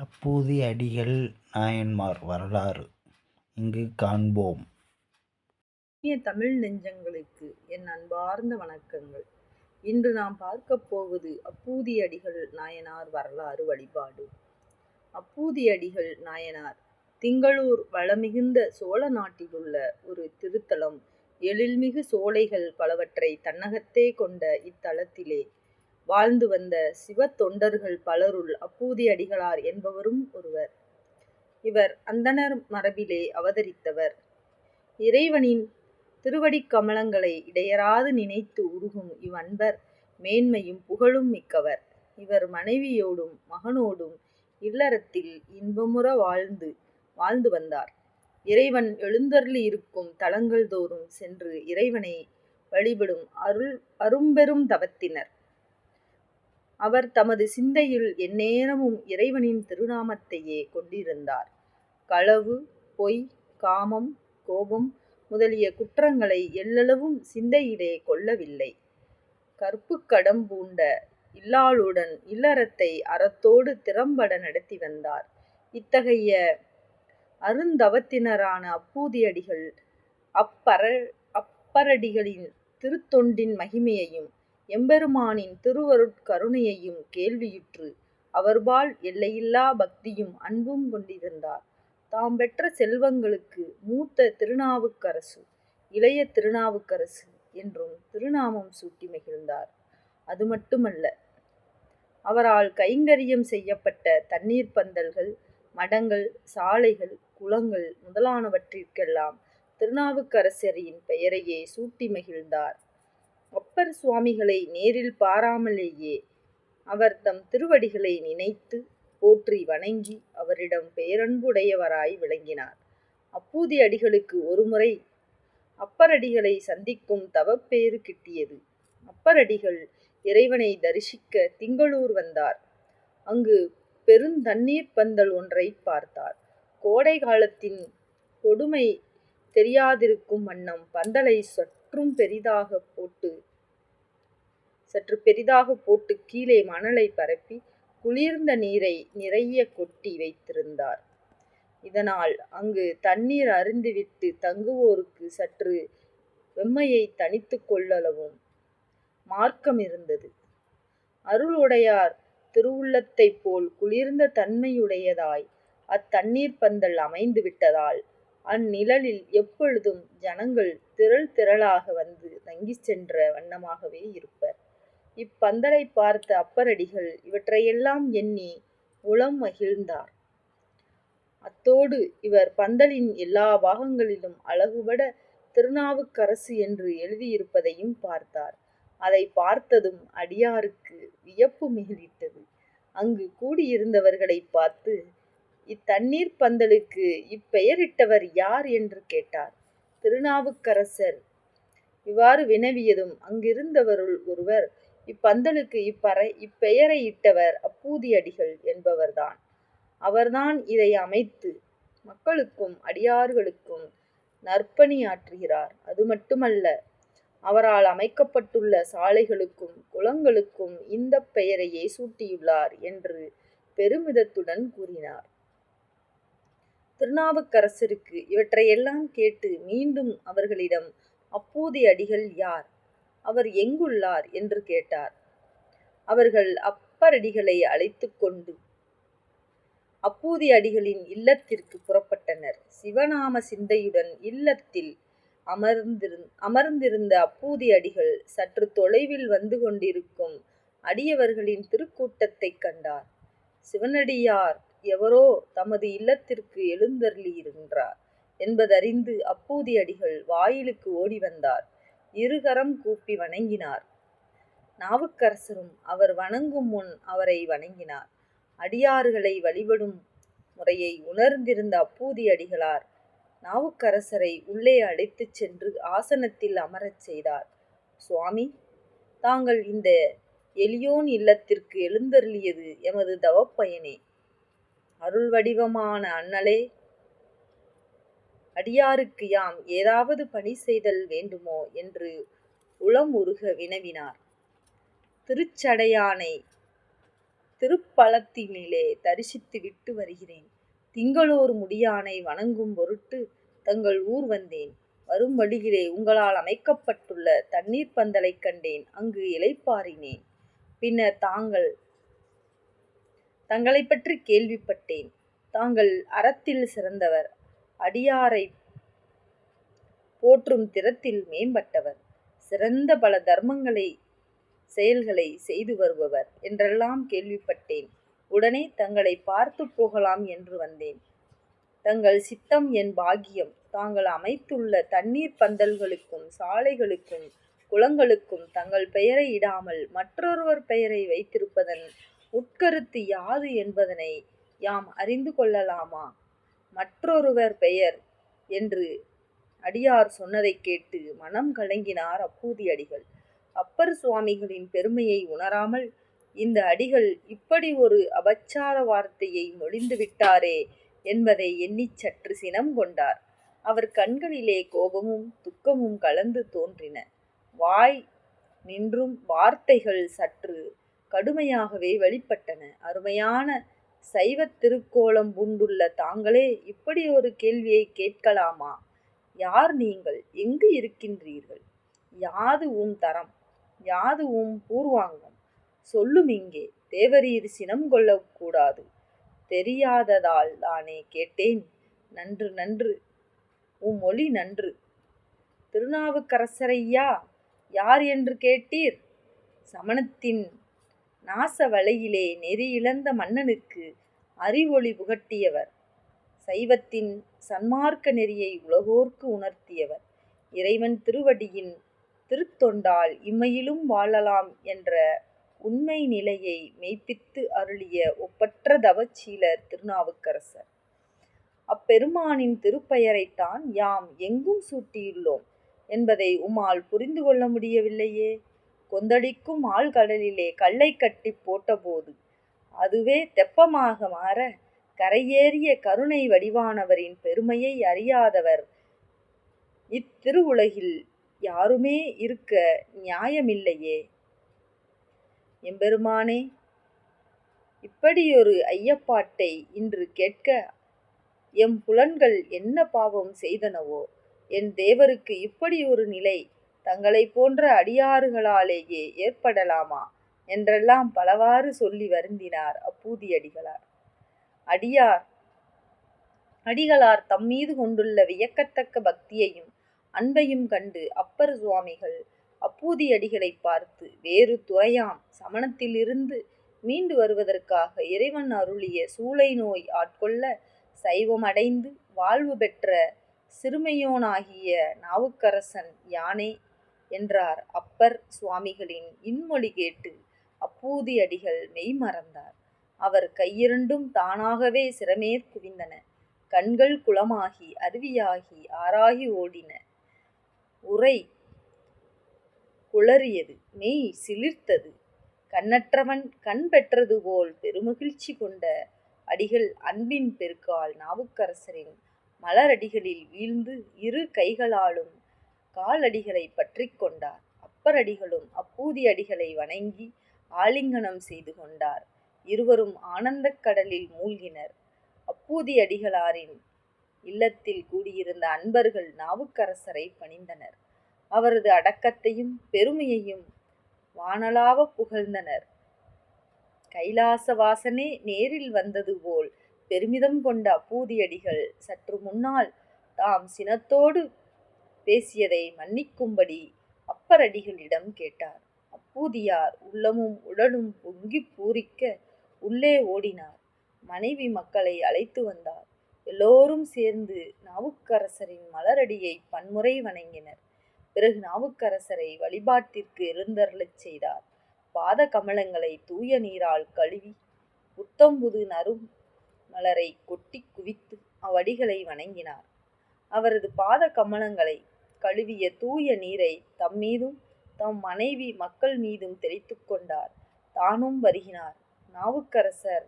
அப்பூதி அடிகள் நாயன்மார் வரலாறு. இங்கு காண்போம். இனிய தமிழ் நெஞ்சங்களுக்கு என் அன்பார்ந்த வணக்கங்கள். இன்று நாம் பார்க்கப் போவது அப்பூதி அடிகள் நாயனார் வரலாறு வழிபாடு. அப்பூதி அடிகள் நாயனார் திங்களூர் வளமிகுந்த சோழ நாட்டிலுள்ள ஒரு திருத்தலம். எழில்மிகு சோலைகள் பலவற்றை தன்னகத்தே கொண்ட இத்தலத்திலே வாழ்ந்து வந்த சிவத்தொண்டர்கள் பலருள் அப்பூதி அடிகளார் என்பவரும் ஒருவர். இவர் அந்தணர் மரபிலே அவதரித்தவர். இறைவனின் திருவடிக் கமலங்களை இடையராது நினைத்து உருகும் இவ்வன்பர் மேன்மையும் புகழும் மிக்கவர். இவர் மனைவியோடும் மகனோடும் இல்லறத்தில் இன்பமுற வாழ்ந்து வாழ்ந்து வந்தார். இறைவன் எழுந்தருளி இருக்கும் தலங்கள் தோறும் சென்று இறைவனை வழிபடும் அருள் அரும்பெரும் தவத்தினர். அவர் தமது சிந்தையில் எந்நேரமும் இறைவனின் திருநாமத்தையே கொண்டிருந்தார். களவு பொய் காமம் கோபம் முதலிய குற்றங்களை எல்லளவும் சிந்தையிலே கொள்ளவில்லை. கற்புக்கடம் பூண்ட இல்லாளுடன் இல்லறத்தை அறத்தோடு திறம்பட நடத்தி வந்தார். இத்தகைய அருந்தவத்தினரான அப்பூதியடிகள் அப்பர அப்பரடிகளின் திருத்தொண்டின் மகிமையையும் எம்பெருமானின் திருவருட்கருணையையும் கேள்வியுற்று அவர்பால் எல்லையில்லா பக்தியும் அன்பும் கொண்டிருந்தார். தாம் பெற்ற செல்வங்களுக்கு மூத்த திருநாவுக்கரசு இளைய திருநாவுக்கரசு என்றும் திருநாமம் சூட்டி மகிழ்ந்தார். அது மட்டுமல்ல அவரால் கைங்கரியம் செய்யப்பட்ட தண்ணீர் பந்தல்கள் மடங்கள் சாலைகள் குளங்கள் முதலானவற்றிற்கெல்லாம் திருநாவுக்கரசரின் பெயரையே சூட்டி மகிழ்ந்தார். அப்பர் சுவாமிகளை நேரில் பாராமலேயே அவர் தம் திருவடிகளை நினைத்து போற்றி வணங்கி அவரிடம் பேரன்புடையவராய் விளங்கினார். அப்பூதி அடிகளுக்கு ஒருமுறை அப்பரடிகளை சந்திக்கும் தவப்பேறு கிட்டியது. அப்பரடிகள் இறைவனை தரிசிக்க திங்களூர் வந்தார். அங்கு பெருந்தண்ணீர் பந்தல் ஒன்றை பார்த்தார். கோடை காலத்தின் கொடுமை தெரியாதிருக்கும் வண்ணம் பந்தலை சற்றும் பெரிதாக போட்டு சற்று பெரிதாக போட்டு கீழே மணலை பரப்பி குளிர்ந்த நீரை நிறைய கொட்டி வைத்திருந்தார். இதனால் அங்கு தண்ணீர் அருந்துவிட்டு தங்குவோருக்கு சற்று வெம்மையை தனித்து கொள்ளளவும் மார்க்கம் இருந்தது அருளுடையார் திருவுள்ளத்தைப் போல் குளிர்ந்த தன்மையுடையதாய் அத்தண்ணீர் பந்தல் அமைந்து விட்டதால் அந்நிழலில் எப்பொழுதும் ஜனங்கள் திரள் திரளாக வந்து தங்கிச் சென்ற வண்ணமாகவே இருப்பர். இப்பந்தலை பார்த்த அப்பரடிகள் இவற்றையெல்லாம் எண்ணி உளம் மகிழ்ந்தார். அத்தோடு இவர் பந்தலின் எல்லா பாகங்களிலும் அழகுபட திருநாவுக்கரசு என்று எழுதியிருப்பதையும் பார்த்தார். அதை பார்த்ததும் அடியாருக்கு வியப்பு மிகிலிட்டது அங்கு கூடியிருந்தவர்களை பார்த்து இத்தண்ணீர் பந்தலுக்கு இப்பெயரிட்டவர் யார்? என்று கேட்டார். திருநாவுக்கரசர். இவ்வாறு வினவியதும் அங்கிருந்தவருள் ஒருவர் இப்பந்தலுக்கு இப்பறை இப்பெயரை இட்டவர் அப்பூதியடிகள் என்பவர்தான். அவர்தான் இதை அமைத்து மக்களுக்கும் அடியார்களுக்கும் நற்பணியாற்றுகிறார். அது மட்டுமல்ல அவரால் அமைக்கப்பட்டுள்ள சாலைகளுக்கும் குளங்களுக்கும் இந்த பெயரையே சூட்டியுள்ளார் என்று பெருமிதத்துடன் கூறினார். திருநாவுக்கரசருக்கு இவற்றையெல்லாம் கேட்டு மீண்டும் அவர்களிடம் அப்பூதி அடிகள் யார்? அவர் எங்குள்ளார்? என்று கேட்டார். அவர்கள் அப்பரடிகளை அழைத்து கொண்டு அப்பூதி அடிகளின் இல்லத்திற்கு புறப்பட்டனர். சிவநாம சிந்தையுடன் இல்லத்தில் அமர்ந்திருந் அமர்ந்திருந்த அப்பூதி அடிகள் சற்று தொலைவில் வந்து கொண்டிருக்கும் அடியவர்களின் திருக்கூட்டத்தைக் கண்டார். சிவனடியார் எவரோ தமது இல்லத்திற்கு எழுந்தருளியிருக்கின்றார் என்பதறிந்து அப்பூதி அடிகள் வாயிலுக்கு ஓடி வந்தார். இருகரம் கூப்பி வணங்கினார். நாவுக்கரசரும் அவர் வணங்கும் முன் அவரை வணங்கினார். அடியார்களை வழிபடும் முறையை உணர்ந்திருந்த அப்பூதி அடிகளார் நாவுக்கரசரை உள்ளே அழைத்துச் சென்று ஆசனத்தில் அமரச் செய்தார். சுவாமி தாங்கள் இந்த எளியோன் இல்லத்திற்கு எழுந்தருளியது எமது தவப்பயனே. அருள் வடிவமான அண்ணலே அடியாருக்கு யாம் ஏதாவது பணி செய்தல் வேண்டுமோ என்று உளம் உருக வினவினார் திருச்சடையானை திருப்பலத்தினிலே தரிசித்து விட்டு வருகிறேன். திங்களோர் முடியானை வணங்கும் பொருட்டு தங்கள் ஊர் வந்தேன். வரும் வழியிலே உங்களால் அமைக்கப்பட்டுள்ள தண்ணீர் பந்தலைக் கண்டேன். அங்கு இளைப்பாறினேன். பின்னர் தாங்கள் தங்களைப் பற்றி கேள்விப்பட்டேன். தாங்கள் அறத்தில் சிறந்தவர். அடியாரை போற்றும் திறத்தில் மேம்பட்டவர். சிறந்த பல தர்மங்களை செயல்களை செய்து வருபவர் என்றெல்லாம் கேள்விப்பட்டேன். உடனே தங்களை பார்த்து போகலாம் என்று வந்தேன். தங்கள் சித்தம் என் பாக்கியம். தாங்கள் அமைத்துள்ள தண்ணீர் பந்தல்களுக்கும் சாலைகளுக்கும் குளங்களுக்கும் தங்கள் பெயரை இடாமல் மற்றொருவர் பெயரை வைத்திருப்பதன் உட்கருத்து யாது என்பதனை யாம் அறிந்து கொள்ளலாமா? மற்றொருவர் பெயர் என்று அடியார் சொன்னதைக் கேட்டு மனம் கலங்கினார் அப்பூதி அடிகள் அப்பர் சுவாமிகளின் பெருமையை உணராமல் இந்த அடிகள் இப்படி ஒரு அபச்சார வார்த்தையை மொழிந்து விட்டாரே என்பதை எண்ணிச் சற்று சினம் கொண்டார். அவர் கண்களிலே கோபமும் துக்கமும் கலந்து தோன்றின. வாய் நின்றும் வார்த்தைகள் சற்று கடுமையாகவே வெளிப்பட்டன. அருமையான சைவத் திருக்கோலம் பூண்டுள்ள தாங்களே இப்படி ஒரு கேள்வியைக் கேட்கலாமா? யார் நீங்கள்? எங்கு இருக்கின்றீர்கள்? யாது உம் தரம்? யாது உம் பூர்வாங்கம்? சொல்லுமிங்கே. தேவரீர் சினம் கொள்ளக்கூடாது தெரியாததால் தானே கேட்டேன். நன்று நன்று. உம் மொழி நன்று. திருநாவுக்கரசரையா யார் என்று கேட்டீர்? சமணத்தின் நாச வலையிலே நெறி இழந்த மன்னனுக்கு அறிவொளி புகட்டியவர். சைவத்தின் சன்மார்க்க நெறியை உலகோர்க்கு உணர்த்தியவர். இறைவன் திருவடியின் திருத்தொண்டால் இம்மையிலும் வாழலாம் என்ற உண்மை நிலையை மெய்ப்பித்து அருளிய ஒப்பற்ற தவச்சீலர் திருநாவுக்கரசர். அப்பெருமானின் திருப்பெயரைத்தான் யாம் எங்கும் சூட்டியுள்ளோம் என்பதை உமால் புரிந்து கொள்ள முடியவில்லையே. கொந்தளிக்கும் ஆழ்கடலிலே கல்லை கட்டிப் போட்டபோது அதுவே தெப்பமாக மாற கரையேறிய கருணை வடிவானவரின் பெருமையை அறியாதவர் இத்திருவுலகில் யாருமே இருக்க நியாயமில்லையே. எம்பெருமானே. இப்படியொரு ஐயப்பாட்டை இன்று கேட்க எம் புலன்கள் என்ன பாவம் செய்தனவோ? என் தேவருக்கு இப்படி ஒரு நிலை தங்களைப் போன்ற அடியாறுகளாலேயே ஏற்படலாமா? என்றெல்லாம் பலவாறு சொல்லி வருந்தினார் அப்பூதியடிகளார். அடியார் அடிகளார் தம்மீது கொண்டுள்ள வியக்கத்தக்க பக்தியையும் அன்பையும் கண்டு அப்பர் சுவாமிகள் அப்பூதியடிகளை பார்த்து வேறு துறையாம் சமணத்திலிருந்து மீண்டு வருவதற்காக இறைவன் அருளிய சூளை நோய் ஆட்கொள்ள சைவம் அடைந்து வாழ்வு பெற்ற சிறுமையோனாகிய நாவுக்கரசன் யானே என்றார். அப்பர் சுவாமிகளின் இன்மொழி கேட்டு அப்பூதி அடிகள் மெய் மறந்தார் அவர் கையிரண்டும் தானாகவே சிரமேற் குவிந்தன. கண்கள் குளமாகி அருவியாகி ஆறாகி ஓடின. உரை குளறியது மெய் சிலிர்த்தது. கண்ணற்றவன் கண் பெற்றது போல் பெருமகிழ்ச்சி கொண்ட அடிகள் அன்பின் பெருக்கால் நாவுக்கரசரின் மலரடிகளில் வீழ்ந்து இரு கைகளாலும் காலடிகளைப் பற்றி கொண்டார். அப்பரடிகளும் அப்பூதியடிகளை வணங்கி ஆலிங்கனம் செய்து கொண்டார். இருவரும் ஆனந்தக் கடலில் மூழ்கினர். அப்பூதி அடிகளாரின் இல்லத்தில் கூடியிருந்த அன்பர்கள் நாவுக்கரசரை பணிந்தனர். அவரது அடக்கத்தையும் பெருமையையும் வானளாவப் புகழ்ந்தனர். கைலாசவாசனே நேரில் வந்தது போல் பெருமிதம் கொண்ட அப்பூதியடிகள் சற்று முன்னால் தாம் சினத்தோடு பேசியதை மன்னிக்கும்படி அப்பரடிகளிடம் கேட்டார். அப்பூதியார் உள்ளமும் உடலும் பொங்கி பூரிக்க உள்ளே ஓடினார். மனைவி மக்களை அழைத்து வந்தார். எல்லோரும் சேர்ந்து நாவுக்கரசரின் மலரடியை பன்முறை வணங்கினர். பிறகு நாவுக்கரசரை வழிபாட்டிற்கு எழுந்தருளச் செய்தார். பாத கமலங்களை தூய நீரால் கழுவி புத்தம்புது நரும் மலரை கொட்டி குவித்து அவ்வடிகளை வணங்கினார். அவரது பாத கமலங்களை கழுவிய தூய நீரைத் தம்மீதும் தம் மனைவி மக்கள் மீதும் தெளித்து கொண்டார். தானும் வருகினார் நாவுக்கரசர்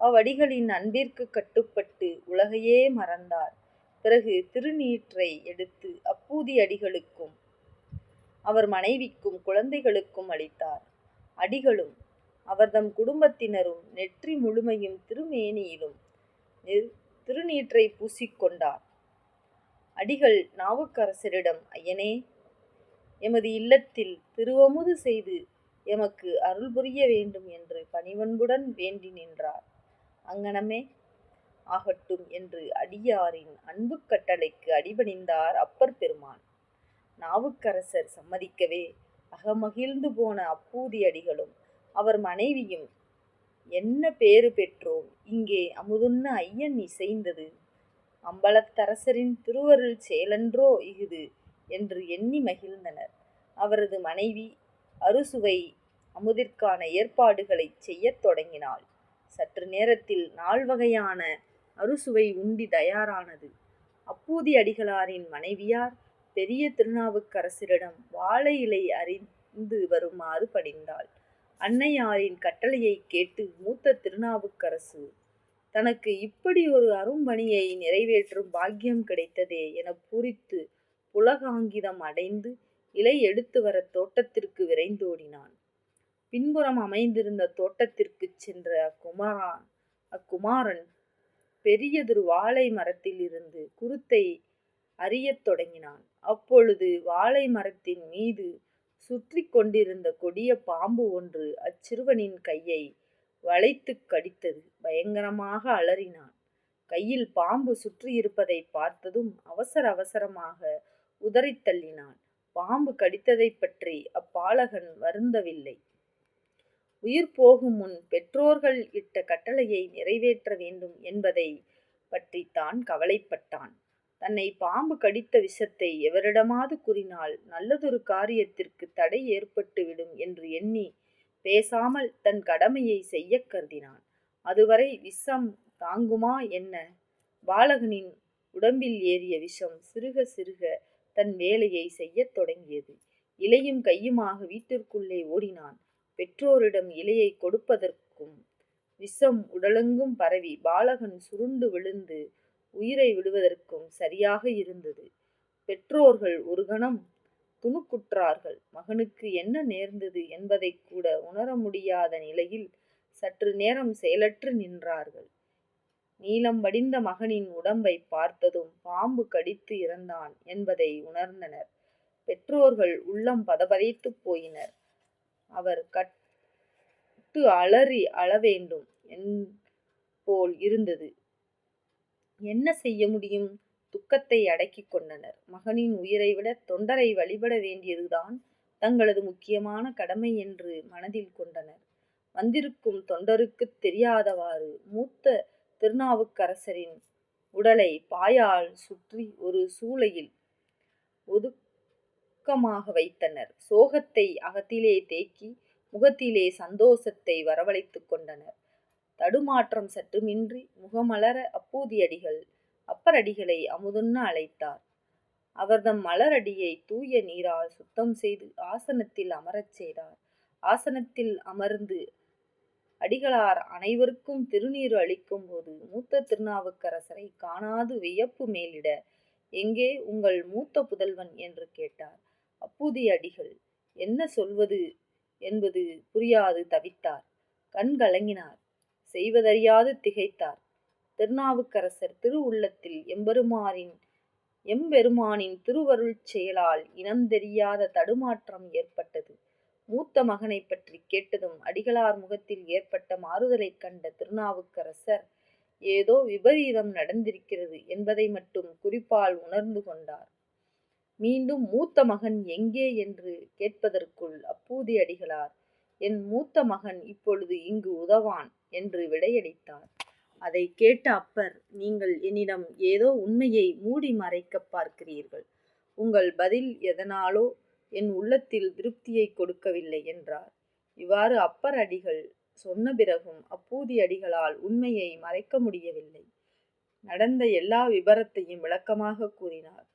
அவ்வடிகளின் அன்பிற்குக் கட்டுப்பட்டு உலகையே மறந்தார். பிறகு திருநீற்றை எடுத்து அப்பூதி அடிகளுக்கும் அவர் மனைவிக்கும் குழந்தைகளுக்கும் அளித்தார். அடிகளும் அவர்தம் குடும்பத்தினரும் நெற்றி முழுமையும் திருமேனியிலும் திருநீற்றை பூசிக்கொண்டார் அடிகள் நாவுக்கரசரிடம் ஐயனே எமது இல்லத்தில் திருவமுது செய்து எமக்கு அருள் புரிய வேண்டும் என்று பணிவன்புடன் வேண்டி நின்றார். அங்ஙனமே ஆகட்டும் என்று அடியாரின் அன்புக் கட்டளைக்கு அடிபணிந்தார் அப்பர் பெருமான். நாவுக்கரசர் சம்மதிக்கவே அகமகிழ்ந்து போன அப்பூதி அடிகளும் அவர் மனைவியும் என்ன பேறு பெற்றோம்? இங்கே அமுதுண்ண ஐயன் இசைந்தது. அம்பலத்தரசரின் திருவருள் செயலன்றோ இஃது என்று எண்ணி மகிழ்ந்தனர். அவரது மனைவி அறுசுவை அமுதிற்கான ஏற்பாடுகளைச் செய்யத் தொடங்கினாள். சற்று நேரத்தில் நால்வகையான அறுசுவை உண்டி தயாரானது. அப்பூதி அடிகளாரின் மனைவியார் பெரிய திருநாவுக்கரசரிடம் வாழை இலை அறிந்து வருமாறு பணிந்தாள் அன்னையாரின் கட்டளையைக் கேட்டு மூத்த திருநாவுக்கரசு தனக்கு இப்படி ஒரு அரும்பணியை நிறைவேற்றும் பாக்கியம் கிடைத்ததே எனப் பூரித்து புலகாங்கிதம் அடைந்து இலை எடுத்து வர தோட்டத்திற்கு விரைந்தோடினான். பின்புறம் அமைந்திருந்த தோட்டத்திற்குச் சென்ற அக்குமாரான் அக்குமாரன் பெரியதொரு வாழை மரத்தில் இருந்து குருத்தை அறியத் தொடங்கினான். அப்பொழுது வாழை மரத்தின் மீது சுற்றி கொண்டிருந்த கொடிய பாம்பு ஒன்று அச்சிறுவனின் கையை வளைத்துக் கடித்தது. பயங்கரமாக அலறினான். கையில் பாம்பு சுற்றியிருப்பதைப் பார்த்ததும் அவசர அவசரமாக உதறித்தள்ளினான் பாம்பு கடித்ததைப் பற்றி அப்பாலகன் வருந்தவில்லை. உயிர் போகும் முன் பெற்றோர்கள் இட்ட கட்டளையை நிறைவேற்ற வேண்டும் என்பதை பற்றித்தான் கவலைப்பட்டான். தன்னை பாம்பு கடித்த விஷத்தை எவரிடமாவது கூறினால் நல்லதொரு காரியத்திற்கு தடை ஏற்பட்டுவிடும் என்று எண்ணி பேசாமல் தன் கடமையை செய்ய கருதினான். அதுவரை விஷம் தாங்குமா என்ன? பாலகனின் உடம்பில் ஏறிய விஷம் சிறுக சிறுக தன் வேலையை செய்யத் தொடங்கியது. இலையும் கையுமாக வீட்டிற்குள்ளே ஓடினான். பெற்றோரிடம் இலையை கொடுப்பதற்கும் விஷம் உடலெங்கும் பரவி பாலகன் சுருண்டு விழுந்து உயிரை விடுவதற்கும் சரியாக இருந்தது. பெற்றோர்கள் ஒரு கணம் துணுக்குற்றார்கள். மகனுக்கு என்ன நேர்ந்தது என்பதை கூட உணர முடியாத நிலையில் சற்று நேரம் செயலற்று நின்றார்கள். நீலம் வடிந்த மகனின் உடம்பை பார்த்ததும் பாம்பு கடித்து இறந்தான் என்பதை உணர்ந்தனர். பெற்றோர்கள் உள்ளம் பதபதைத்துப் போயினர். அவர் கட்டு அலறி அழவேண்டும் என் போல் இருந்தது. என்ன செய்ய முடியும்? துக்கத்தை அடக்கிக் கொண்டனர். மகனின் உயிரை விட தொண்டரை வழிபட வேண்டியதுதான் தங்களது முக்கியமான கடமை என்று மனதில் கொண்டனர். வந்திருக்கும் தொண்டருக்குத் தெரியாதவாறு மூத்த திருநாவுக்கரசரின் உடலை பாயால் சுற்றி ஒரு சூளையில் ஒதுக்கமாக வைத்தனர். சோகத்தை அகத்திலே தேக்கி முகத்திலே சந்தோஷத்தை வரவழைத்துக் கொண்டனர். தடுமாற்றம் சற்றுமின்றி முகமலர அப்பூதியடிகள் அப்பரடிகளை அமுதுண்ண அழைத்தார். அவர்தம் மலரடியை தூய நீரால் சுத்தம் செய்து ஆசனத்தில் அமரச் செய்தார். ஆசனத்தில் அமர்ந்து அடிகளார் அனைவருக்கும் திருநீறு அளிக்கும்போது மூத்த திருநாவுக்கரசரை காணாது வியப்பு மேலிட எங்கே உங்கள் மூத்த புதல்வன்? என்று கேட்டார். அப்பூதி அடிகள் என்ன சொல்வது? என்பது புரியாது தவித்தார். கண் கலங்கினார். செய்வதறியாது திகைத்தார். திருநாவுக்கரசர் திரு உள்ளத்தில் எம்பெருமானின் எம்பெருமானின் திருவருள் செயலால் இனந்தெரியாத தடுமாற்றம் ஏற்பட்டது. மூத்த மகனைப் பற்றி கேட்டதும் அடிகளார் முகத்தில் ஏற்பட்ட மாறுதலைக் கண்ட திருநாவுக்கரசர் ஏதோ விபரீதம் நடந்திருக்கிறது என்பதை மட்டும் குறிப்பால் உணர்ந்து கொண்டார். மீண்டும் மூத்த மகன் எங்கே என்று கேட்பதற்குள் அப்பூதி அடிகளார் என் மூத்த மகன் இப்பொழுது இங்கு உதவான் என்று விடையளித்தார். அதை கேட்ட அப்பர் நீங்கள் என்னிடம் ஏதோ உண்மையை மூடி மறைக்கப் பார்க்கிறீர்கள். உங்கள் பதில் எதனாலோ என் உள்ளத்தில் திருப்தியை கொடுக்கவில்லை என்றார். இவ்வாறு அப்பர் அடிகள் சொன்ன பிறகும் அப்பூதி அடிகளால் உண்மையை மறைக்க முடியவில்லை. நடந்த எல்லா விபரத்தையும் விளக்கமாக கூறினார்.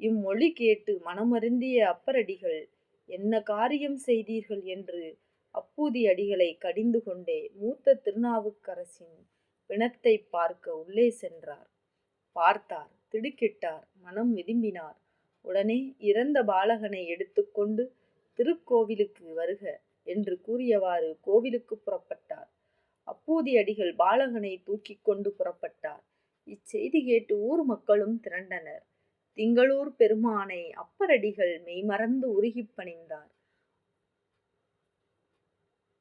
இம்மொழி கேட்டு மனமருந்திய அப்பரடிகள் என்ன காரியம் செய்தீர்கள்? என்று அப்பூதி அடிகளை கடிந்து கொண்டே மூத்த திருநாவுக்கரசின் பிணத்தை பார்க்க உள்ளே சென்றார். பார்த்தார் திடுக்கிட்டார் மனம் விரும்பினார் உடனே இறந்த பாலகனை எடுத்துக்கொண்டு திருக்கோவிலுக்கு வருக என்று கூறியவாறு கோவிலுக்கு புறப்பட்டார். அப்பூதி அடிகள் பாலகனை தூக்கி கொண்டு புறப்பட்டார். இச்செய்தி கேட்டு ஊர் மக்களும் திரண்டனர். திங்களூர் பெருமானை அப்பரடிகள் மெய்மறந்து உருகிப் பணிந்தார்.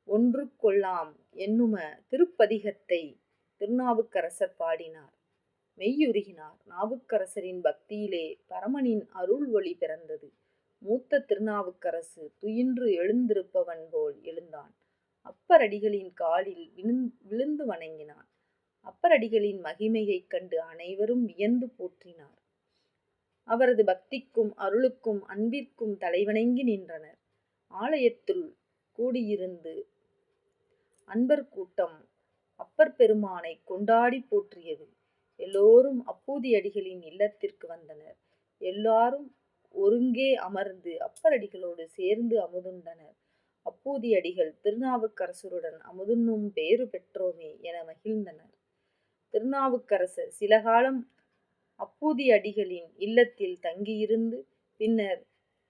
ஒன்று கொள்ளாம் என்னும திருப்பதிகத்தை திருநாவுக்கரசர் பாடினார். மெய்யுருகினார். நாவுக்கரசரின் பக்தியிலே பரமனின் அருள் ஒளி பிறந்தது. மூத்த திருநாவுக்கரசு துயின்று எழுந்திருப்பவன் போல் எழுந்தான். அப்பரடிகளின் காலில் விழுந்- விழுந்து வணங்கினான். அப்பரடிகளின் மகிமையைக் கண்டு அனைவரும் வியந்து போற்றினார். அவரது பக்திக்கும் அருளுக்கும் அன்பிற்கும் தலைவணங்கி நின்றனர். ஆலயத்துள் கூடியிருந்து அன்பர் கூட்டம் அப்பர் பெருமானை கொண்டாடி போற்றியது. எல்லோரும் அப்பூதி அடிகளின் இல்லத்திற்கு வந்தனர். எல்லாரும் ஒருங்கே அமர்ந்து அப்பரடிகளோடு சேர்ந்து அமுதுண்டனர். அப்பூதி அடிகள் திருநாவுக்கரசருடன் அமுதுண்ணும் பேறு பெற்றோமே என மகிழ்ந்தனர். திருநாவுக்கரசர் சில காலம் அப்பூதி அடிகளின் இல்லத்தில் தங்கியிருந்து பின்னர்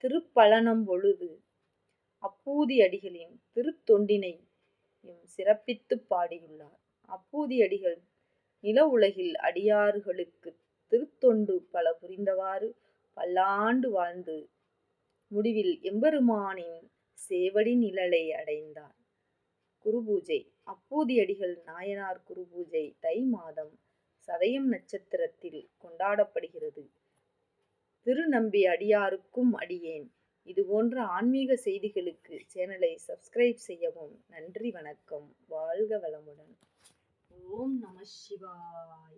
திருப்பலனம் பொழுது அப்பூதி அடிகளின் திருத்தொண்டினையும் சிறப்பித்துப் பாடியுள்ளார். அப்பூதி அடிகள் நில உலகில் அடியார்களுக்கு திருத்தொண்டு பல புரிந்தவாறு பல்லாண்டு வாழ்ந்து முடிவில் எம்பெருமானின் சேவடி நிழலை அடைந்தார். குருபூஜை. அப்பூதி அடிகள் நாயனார் குருபூஜை தை மாதம் சதயம் நட்சத்திரத்தில் கொண்டாடப்படுகிறது. திருநம்பி அடியாருக்கும் அடியேன். இதுபோன்ற ஆன்மீக செய்திகளுக்கு சேனலை சப்ஸ்கிரைப் செய்யவும் நன்றி வணக்கம். வாழ்க வளமுடன். ఓం నమ శివాయ